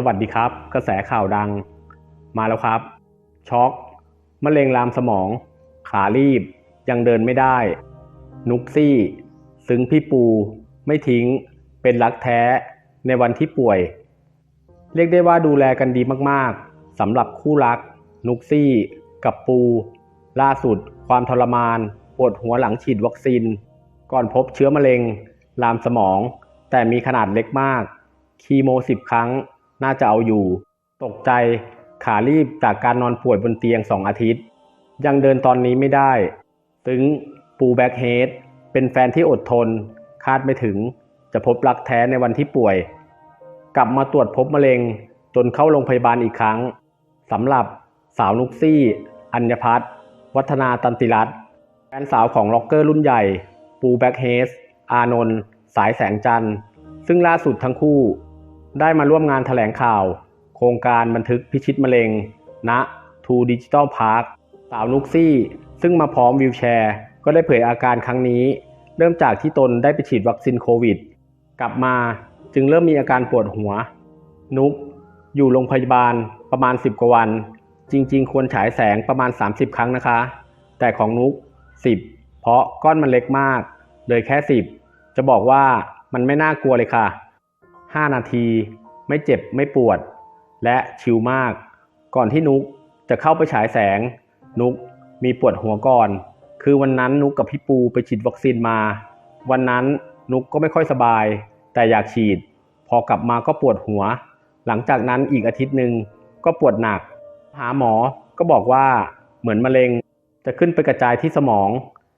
สวัสดีครับ กระแสข่าวดัง มาแล้วครับ ช็อกมะเร็งลามสมอง ขารีบ ยังเดินไม่ได้ นุกซี่ ซึ้งพี่ปู ไม่ทิ้ง เป็นรักแท้ในวันที่ป่วย เรียกได้ว่าดูแลกันดีมากๆสำหรับคู่รัก นุกซี่ กับปู ล่าสุด ความทรมานปวดหัวหลังฉีดวัคซีน ก่อนพบเชื้อมะเร็ง ลามสมอง แต่มีขนาดเล็กมาก คีโมสิบครั้ง น่าจะเอาอยู่ ตกใจขารีบจากการนอนป่วยบนเตียงสองอาทิตย์ ยังเดินตอนนี้ไม่ได้ซึ้งปูแบ็กเฮดเป็นแฟนที่อดทน คาดไม่ถึง จะพบรักแท้ในวันที่ป่วย กลับมาตรวจพบมะเร็ง จนเข้าโรงพยาบาลอีกครั้งสำหรับสาวนุกซี่ อัญพัฒน์วัฒนาตันติรัตน์แฟนสาวของล็อกเกอร์รุ่นใหญ่ ปูแบ็กเฮส อานนท์ สายแสงจันทร์ ซึ่งล่าสุดทั้งคู่ ได้มาร่วมงานแถลงข่าว โครงการบันทึกพิชิตมะเร็ง ณทูดิจิตอลพาร์คสาวนุกซี่ ซึ่งมาพร้อมวิวแชร์ ก็ได้เผยอาการครั้งนี้ เริ่มจากที่ตนได้ไปฉีดวัคซีนโควิด กลับมาจึงเริ่มมีอาการปวดหัว นุก อยู่โรงพยาบาลประมาณ 10 กว่าวัน จริง ๆ ควรฉายแสงประมาณ 30 ครั้งนะคะ แต่ของนุก 10 เพราะก้อนมันเล็กมาก เลยแค่ 10 จะบอกว่ามันไม่น่ากลัวเลยค่ะ 5 นาที ไม่เจ็บไม่ปวด และชิลมาก ก่อนที่นุกจะเข้าไปฉายแสง นุกมีปวดหัวก่อน คือวันนั้นนุกกับพี่ปูไปฉีดวัคซีนมา วันนั้นนุกก็ไม่ค่อยสบาย แต่อยากฉีด พอกลับมาก็ปวดหัว หลังจากนั้นอีกอาทิตย์หนึ่งก็ปวดหนัก หาหมอก็บอกว่าเหมือนมะเร็งจะขึ้นไปกระจายที่สมอง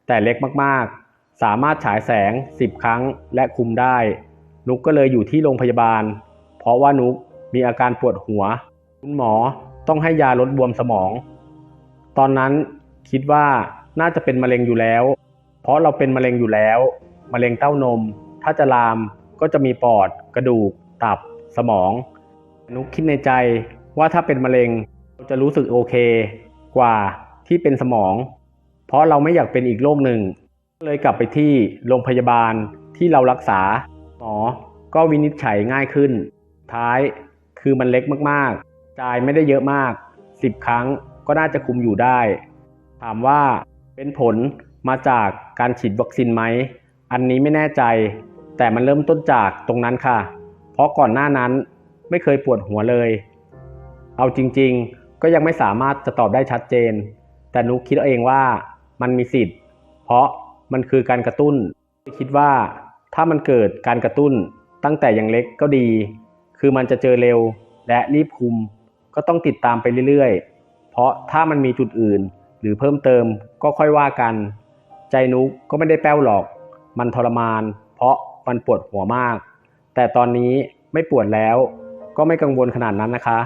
แต่เล็กมากๆ สามารถฉายแสง 10 ครั้งและคุมได้ นุกก็เลยอยู่ที่โรงพยาบาล เพราะว่านุกมีอาการปวดหัว คุณหมอต้องให้ยาลดบวมสมอง ตอนนั้นคิดว่าน่าจะเป็นมะเร็งอยู่แล้ว เพราะเราเป็นมะเร็งอยู่แล้ว มะเร็งเต้านม ถ้าจะลามก็จะมีปอด กระดูก ตับ สมอง นุกคิดในใจว่าถ้าเป็นมะเร็งเราจะรู้สึกโอเค กว่าที่เป็นสมอง เพราะเราไม่อยากเป็นอีกโรคหนึ่ง เลยกลับไปที่โรงพยาบาลที่เรารักษา หมอก็วินิจฉัยง่ายขึ้น ท้ายคือมันเล็กมากๆ จ่ายไม่ได้เยอะมาก 10 ครั้งก็น่าจะคุมอยู่ได้ ถามว่าเป็นผลมาจากการฉีดวัคซีนไหม อันนี้ไม่แน่ใจ แต่มันเริ่มต้นจากตรงนั้นค่ะ เพราะก่อนหน้านั้นไม่เคยปวดหัวเลย เอาจริงๆ ก็ยังไม่สามารถจะตอบได้ชัดเจน แต่นุกคิดเอาเองว่ามันมีสิทธิ์ เพราะมันคือการกระตุ้นคิดว่า ถ้ามันเกิดการกระตุ้นตั้งแต่ยังเล็กก็ดี คือมันจะเจอเร็วและรีบคุม ก็ต้องติดตามไปเรื่อยๆ เพราะถ้ามันมีจุดอื่น หรือเพิ่มเติมก็ค่อยว่ากัน ใจนุกก็ไม่ได้แป้วหรอก มันทรมาน เพราะมันปวดหัวมาก แต่ตอนนี้ไม่ปวดแล้ว ก็ไม่กังวลขนาดนั้นนะคะ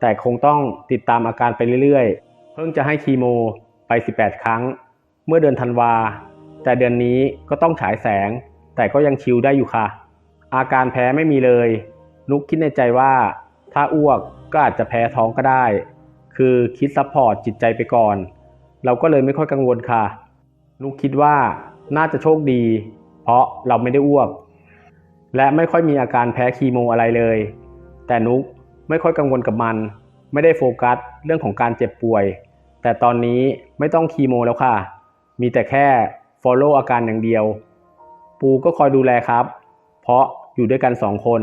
แต่คงต้องติดตามอาการไปเรื่อยๆ เพิ่งจะให้คีโมไป 18 ครั้ง เมื่อเดือนธันวา แต่เดือนนี้ก็ต้องฉายแสง แต่ก็ยังชิลได้อยู่ค่ะ อาการแพ้ไม่มีเลย นุกคิดในใจว่า ถ้าอ้วกก็อาจจะแพ้ท้องก็ได้ คือคิดซัพพอร์ตจิตใจไปก่อน เราก็เลยไม่ค่อยกังวลค่ะ นุกคิดว่าน่าจะโชคดี เพราะเราไม่ได้อ้วก และไม่ค่อยมีอาการแพ้คีโมอะไรเลย แต่นุกไม่ค่อยกังวลกับมัน ไม่ได้โฟกัสเรื่องของการเจ็บป่วย แต่ตอนนี้ไม่ต้องคีโมแล้วค่ะ มีแต่แค่ follow อาการอย่างเดียว ปูก็คอยดูแลครับ เพราะอยู่ด้วยกันสองคน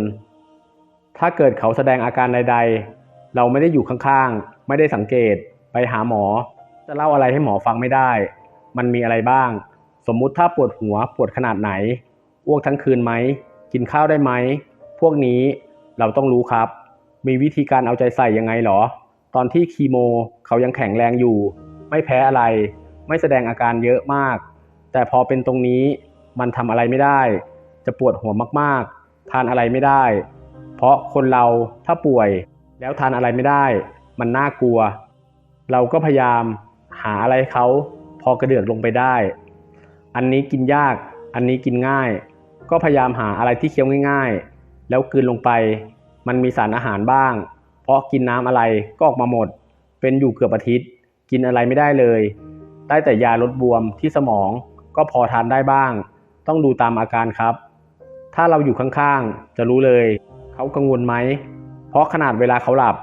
ถ้าเกิดเขาแสดงอาการใด ๆ เราไม่ได้อยู่ข้างๆ ไม่ได้สังเกต ไปหาหมอ จะเล่าอะไรให้หมอฟังไม่ได้ มันมีอะไรบ้าง สมมุติถ้าปวดหัวปวดขนาดไหน อ้วกทั้งคืนไหม กินข้าวได้ไหม พวกนี้เราต้องรู้ครับ มีวิธีการเอาใจใส่ยังไงหรอ ตอนที่คีโมเขายังแข็งแรงอยู่ ไม่แพ้อะไร ไม่แสดงอาการเยอะมาก แต่พอเป็นตรงนี้ มันทำอะไรไม่ได้ จะปวดหัวมากๆ ทานอะไรไม่ได้ เพราะคนเราถ้าป่วยแล้วทานอะไรไม่ได้ มันน่ากลัว เราก็พยายามหาอะไรให้เขาพอกระเดือกลงไปได้ อันนี้กินยาก อันนี้กินง่าย ก็พยายามหาอะไรที่เคี้ยวง่าย ๆ แล้วกืนลงไป มันมีสารอาหารบ้าง เพราะกินน้ำอะไรก็ออกมาหมด เป็นอยู่เกือบอาทิตย์ กินอะไรไม่ได้เลย ได้แต่ยาลดบวมที่สมองก็พอทานได้บ้าง ต้องดูตามอาการครับ ถ้าเราอยู่ข้างๆ จะรู้เลย เขากังวลไหม เพราะขนาดเวลาเขาหลับ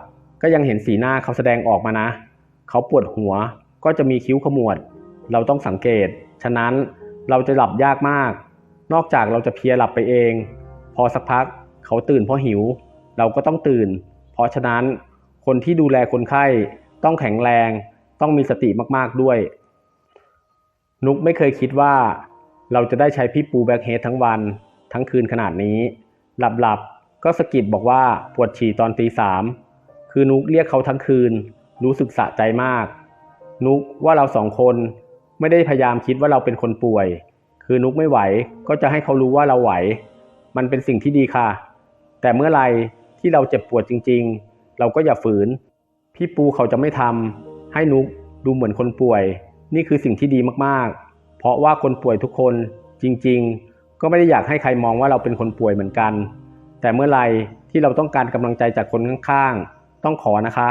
ก็ยังเห็นสีหน้าเขาแสดงออกมานะ เขาปวดหัวก็จะมีคิ้วขมวด เราต้องสังเกต ฉะนั้นเราจะหลับยากมาก นอกจากเราจะเพียหลับไปเอง พอสักพักเขาตื่นเพราะหิว เราก็ต้องตื่น เพราะฉะนั้นคนที่ดูแลคนไข้ต้องแข็งแรง ต้องมีสติมากๆด้วย นุกไม่เคยคิดว่า เราจะได้ใช้พี่ปูแบ็คเฮดทั้งวันทั้งคืนขนาดนี้ หลับๆก็สะกิดบอกว่าปวดฉี่ตอนตีสามคือนุกเรียกเขาทั้งคืน รู้สึกสะใจมาก นุกว่าเราสองคนไม่ได้พยายามคิดว่าเราเป็นคนป่วย คือนุกไม่ไหวก็จะให้เขารู้ว่าเราไหว มันเป็นสิ่งที่ดีค่ะ แต่เมื่อไรที่เราเจ็บปวดจริง ๆ เราก็อย่าฝืน พี่ปูเขาจะไม่ทำให้นุกดูเหมือนคนป่วย นี่คือสิ่งที่ดีมากๆ เพราะว่าคนป่วยทุกคนจริง ๆ ก็ไม่ได้อยากให้ใครมองว่าเราเป็นคนป่วยเหมือนกัน แต่เมื่อไรที่เราต้องการกำลังใจจากคนข้างๆ ต้องขอนะคะ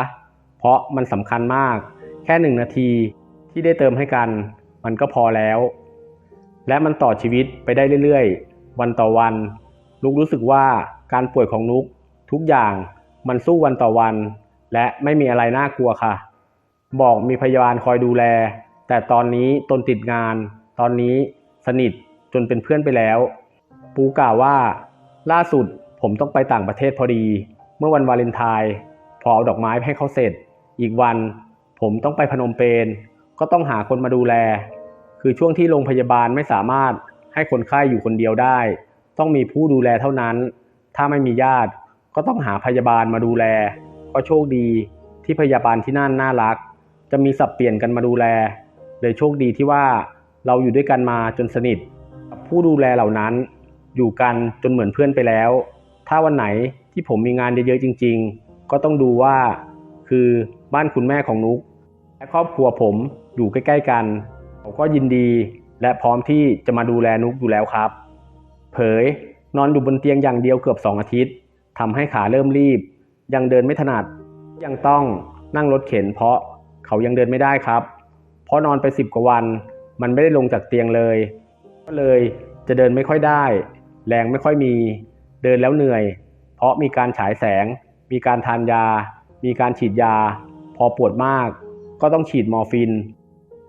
เพราะมันสำคัญมาก แค่หนึ่งนาทีที่ได้เติมให้กัน มันก็พอแล้ว และมันต่อชีวิตไปได้เรื่อยๆ วันต่อวัน นุกรู้สึกว่าการป่วยของนุกทุกอย่างมันสู้วันต่อวัน และไม่มีอะไรน่ากลัวค่ะ บอกมีพยาบาลคอยดูแล แต่ตอนนี้ตนติดงาน ตอนนี้สนิทจนเป็นเพื่อนไปแล้ว ปูกล่าวว่า ล่าสุดผมต้องไปต่างประเทศพอดี เมื่อวันวาเลนไทน์พอเอาดอกไม้ให้เขาเสร็จ อีกวันผมต้องไปพนมเปญก็ต้องหาคนมาดูแล คือช่วงที่โรงพยาบาลไม่สามารถให้คนไข้อยู่คนเดียวได้ ต้องมีผู้ดูแลเท่านั้น ถ้าไม่มีญาติก็ต้องหาพยาบาลมาดูแล ก็โชคดีที่พยาบาลที่นั่นน่ารัก จะมีสับเปลี่ยนกันมาดูแล เลยโชคดีที่ว่า เราอยู่ด้วยกันมาจนสนิท ผู้ดูแลเหล่านั้น อยู่กันจนเหมือนเพื่อนไปแล้ว ถ้าวันไหนที่ผมมีงานเยอะๆจริง ๆ ก็ต้องดูว่า คือบ้านคุณแม่ของนุก และครอบครัวผมอยู่ใกล้ ๆ กันเขาก็ยินดีและพร้อมที่จะมาดูแลนุกอยู่แล้วครับ เผยนอนอยู่บนเตียงอย่างเดียวเกือบสองอาทิตย์ทำให้ขาเริ่มรีบ ยังเดินไม่ถนัด ยังต้องนั่งรถเข็นเพราะเขายังเดินไม่ได้ครับ เพราะนอนไปสิบกว่าวัน มันไม่ได้ลงจากเตียงเลย ก็เลยจะเดินไม่ค่อยได้ แรงไม่ค่อยมี เดินแล้วเหนื่อย เพราะมีการฉายแสง มีการทานยา มีการฉีดยา พอปวดมาก ก็ต้องฉีดมอร์ฟิน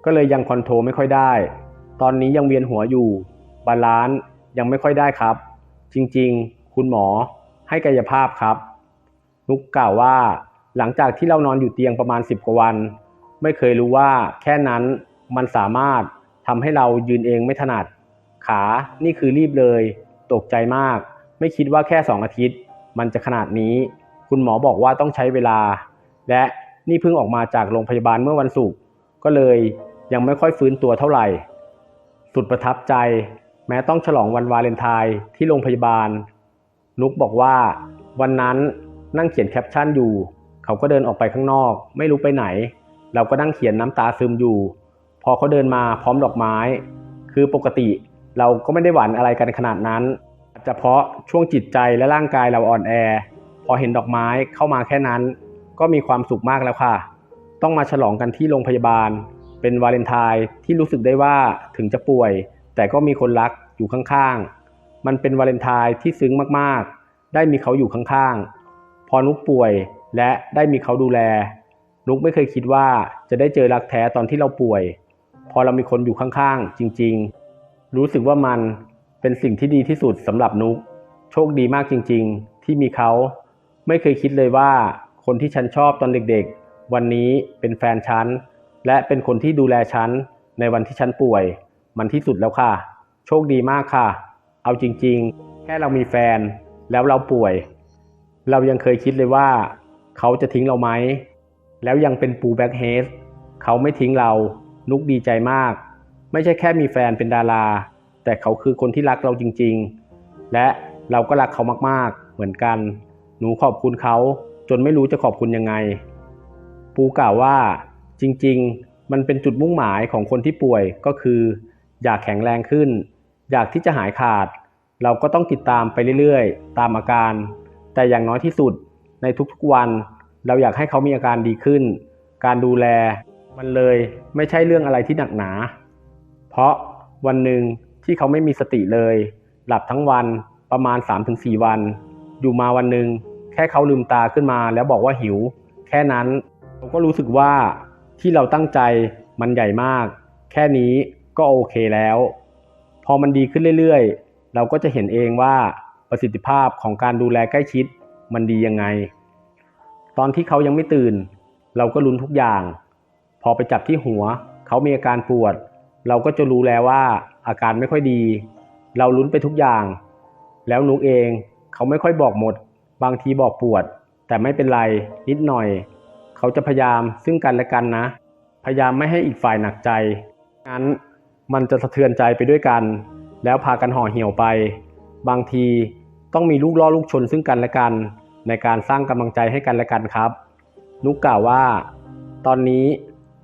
ก็เลยยังคอนโทรไม่ค่อยได้ ตอนนี้ยังเวียนหัวอยู่ บาลานซ์ยังไม่ค่อยได้ครับ จริงๆ คุณหมอให้กายภาพครับ นุกกล่าวว่า หลังจากที่เรานอนอยู่เตียงประมาณ 10 กว่าวัน ไม่เคยรู้ว่าแค่นั้น มันสามารถทำให้เรายืนเองไม่ถนัด ขา นี่คือรีบเลย ตกใจมาก ไม่คิดว่าแค่สองอาทิตย์ มันจะขนาดนี้ คุณหมอบอกว่าต้องใช้เวลา และนี่เพิ่งออกมาจากโรงพยาบาลเมื่อวันศุกร์ ก็เลยยังไม่ค่อยฟื้นตัวเท่าไหร่ สุดประทับใจ แม้ต้องฉลองวันวาเลนไทน์ที่โรงพยาบาล นุกบอกว่า วันนั้นนั่งเขียนแคปชั่นอยู่ เขาก็เดินออกไปข้างนอก ไม่รู้ไปไหน เราก็นั่งเขียนน้ำตาซึมอยู่ พอเขาเดินมาพร้อมดอกไม้ คือปกติเราก็ไม่ได้หวั่นอะไรกันขนาดนั้นอาจจะเพราะช่วงจิตใจและร่างกายเราอ่อนแอ พอเห็นดอกไม้เข้ามาแค่นั้น ก็มีความสุขมากแล้วค่ะ ต้องมาฉลองกันที่โรงพยาบาล เป็นวาเลนไทน์ที่รู้สึกได้ว่าถึงจะป่วย แต่ก็มีคนรักอยู่ข้างๆ มันเป็นวาเลนไทน์ที่ซึ้งมากๆ ได้มีเขาอยู่ข้างๆ พอนุกป่วยและได้มีเขาดูแล นุกไม่เคยคิดว่าจะได้เจอรักแท้ตอนที่เราป่วย พอเรามีคนอยู่ข้างๆ จริงๆ รู้สึกว่ามันเป็นสิ่งที่ดีที่สุดสำหรับนุก โชคดีมากจริงๆ ที่มีเขา ไม่เคยคิดเลยว่าคนที่ฉันชอบตอนเด็กๆ วันนี้เป็นแฟนฉัน และเป็นคนที่ดูแลฉัน ในวันที่ฉันป่วย มันที่สุดแล้วค่ะ โชคดีมากค่ะ เอาจริงๆ แค่เรามีแฟนแล้วเราป่วย เรายังเคยคิดเลยว่า เขาจะทิ้งเราไหม แล้วยังเป็นปูแบ็กเฮดเขาไม่ทิ้งเรา นุกดีใจมาก ไม่ใช่แค่มีแฟนเป็นดารา แต่เขาคือคนที่รักเราจริง ๆ และเราก็รักเขามากๆ เหมือนกัน หนูขอบคุณเขาจนไม่รู้จะขอบคุณยังไง ปูกล่าวว่าจริง ๆ มันเป็นจุดมุ่งหมายของคนที่ป่วยก็คือ อยากแข็งแรงขึ้น อยากที่จะหายขาด เราก็ต้องติดตามไปเรื่อยๆ ตามอาการ แต่อย่างน้อยที่สุดในทุกๆวัน เราอยากให้เขามีอาการดีขึ้น การดูแล มันเลยไม่ใช่เรื่องอะไรที่หนักหนา เพราะวันหนึ่งที่เขาไม่มีสติเลย หลับทั้งวันประมาณ 3-4 วัน อยู่มาวันหนึ่งแค่เขาลืมตาขึ้นมาแล้วบอกว่าหิว แค่นั้นเราก็รู้สึกว่าที่เราตั้งใจมันใหญ่มาก แค่นี้ก็โอเคแล้ว พอมันดีขึ้นเรื่อยๆ เราก็จะเห็นเองว่าประสิทธิภาพของการดูแลใกล้ชิดมันดียังไง ตอนที่เขายังไม่ตื่น เราก็ลุ้นทุกอย่าง พอไปจับที่หัว เขามีอาการปวด เราก็จะรู้แล้วว่าอาการไม่ค่อยดี เราลุ้นไปทุกอย่าง แล้วนุกเองเขาไม่ค่อยบอกหมด บางทีบอกปวด แต่ไม่เป็นไรนิดหน่อย เขาจะพยายามซึ่งกันและกันนะ พยายามไม่ให้อีกฝ่ายหนักใจงั้นมันจะสะเทือนใจไปด้วยกัน แล้วพากันห่อเหี่ยวไป บางทีต้องมีลูกล่อลูกชนซึ่งกันและกัน ในการสร้างกำลังใจให้กันและกันครับ นุกกล่าวว่า ตอนนี้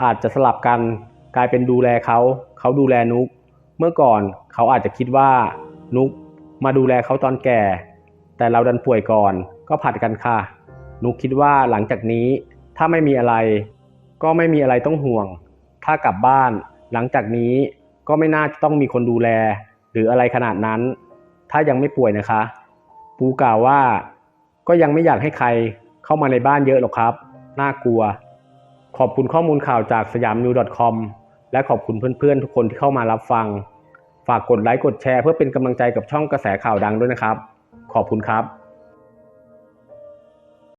อาจจะสลับกันกลายเป็นดูแลเขา เขาดูแลนุก เมื่อก่อนเขาอาจจะคิดว่านุกมาดูแลเขาตอนแก่ แต่เราดันป่วยก่อนก็ผัดกันค่ะ นุกคิดว่าหลังจากนี้ถ้าไม่มีอะไร ก็ไม่มีอะไรต้องห่วง ถ้ากลับบ้านหลังจากนี้ก็ไม่น่าจะต้องมีคนดูแล หรืออะไรขนาดนั้น ถ้ายังไม่ป่วยนะคะ ปูกล่าวว่า ก็ยังไม่อยากให้ใครเข้ามาในบ้านเยอะหรอกครับ น่ากลัว ขอบคุณข้อมูลข่าวจากสยามนิว .com และขอบคุณเพื่อนๆ ทุกคนที่เข้ามารับฟัง ฝากกดไลค์กดแชร์เพื่อเป็นกำลังใจกับช่องกระแสข่าวดังด้วยนะครับ ขอบคุณครับ